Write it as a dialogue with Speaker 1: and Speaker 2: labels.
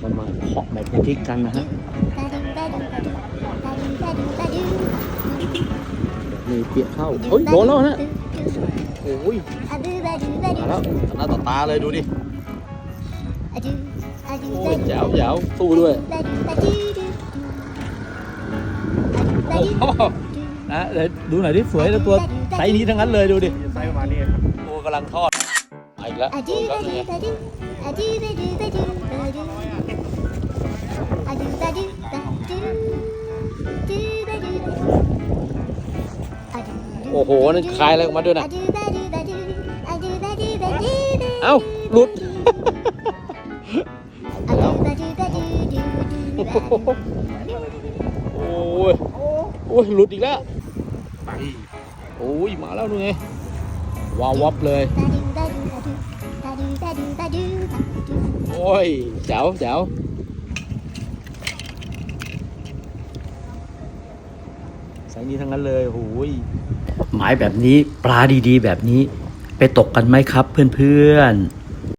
Speaker 1: ก็มาเคาะแบบเป็นทิกกันนะฮะนี่เปียกเข้าเฮ้ยโดนแล้วนะโอ้ยมาแล้ว
Speaker 2: หน้าต่อตาเลยดูดิ
Speaker 1: โอ้ยแจ๋วแจ๋วสู้ด้วย
Speaker 2: อ้โหนะเดี๋ยวดูหน่อยดิสวยแล้วตัวไซส์นี้ทั้งนั้นเลยดูดิ
Speaker 3: ไซส์ประมาณนี้ครับ
Speaker 2: ตัวกำลังทอดอีกแล้วโดนแล้วนี่ไอ้โหนั่นคลายอะไรออกมาด้วยนะเอ้าหลุดโอ้ยโอ้ยหลุดอีกแล้ว
Speaker 3: ไป
Speaker 2: โอ้ยมาแล้วนู่นไงวาววับเลยโอ้ยแจ๋วแจ๋ว ไซส์นี้ทั้งนั้นเลยโอ้ย
Speaker 1: หมายแบบนี้ปลาดีๆ แบบนี้ ไปตกกันไหมครับเพื่อนๆ